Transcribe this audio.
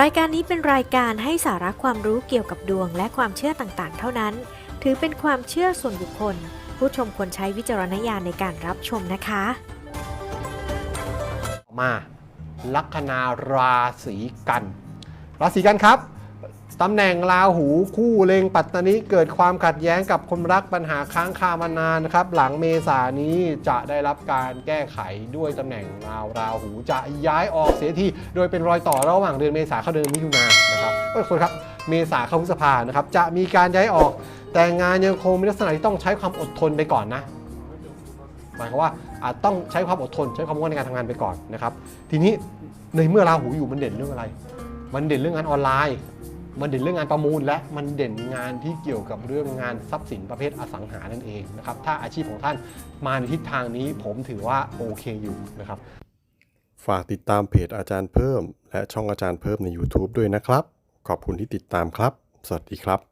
รายการนี้เป็นรายการให้สาระความรู้เกี่ยวกับดวงและความเชื่อต่างๆ เท่านั้น ถือเป็นความเชื่อส่วนบุคคล ผู้ชมควรใช้วิจารณญาณในการรับชมนะคะ มาลัคนาราศีกัน ราศีกันครับ ตำแหน่งราหูคู่เลงปัตตานิเกิดความขัดแย้งกับคนรักปัญหาค้างคามานานนะครับ หลังเมษายนนี้จะได้รับการแก้ไขด้วยตำแหน่งราวราหูจะย้ายออกเสียทีโดยเป็นรอยต่อระหว่างเดือนเมษาเข้าเดือนมิถุนายนนะครับเอ้ยคนครับเมษาเข้าพฤษภานะครับจะมีการย้ายออก แต่งานยังคงมีลักษณะที่ต้องใช้ความอดทนไปก่อนนะหมายความว่าอาจต้องใช้ความอดทนใช้ความมุ่งมั่นในการทำงานไปก่อนนะครับ ทีนี้ในเมื่อราหูอยู่มันเด่นเรื่องอะไร มันเด่นเรื่องงานออนไลน์ มันเด่นเรื่องงานประมูล และมันเด่นงานที่เกี่ยวกับเรื่องงานทรัพย์สินประเภทอสังหานั่นเองนะครับถ้าอาชีพของท่านมาในทิศทางนี้ผมถือว่าโอเคอยู่นะครับ ฝากติดตามเพจอาจารย์เพิ่ม และช่องอาจารย์เพิ่มใน YouTube ด้วยนะครับ ขอบคุณที่ติดตามครับ สวัสดีครับ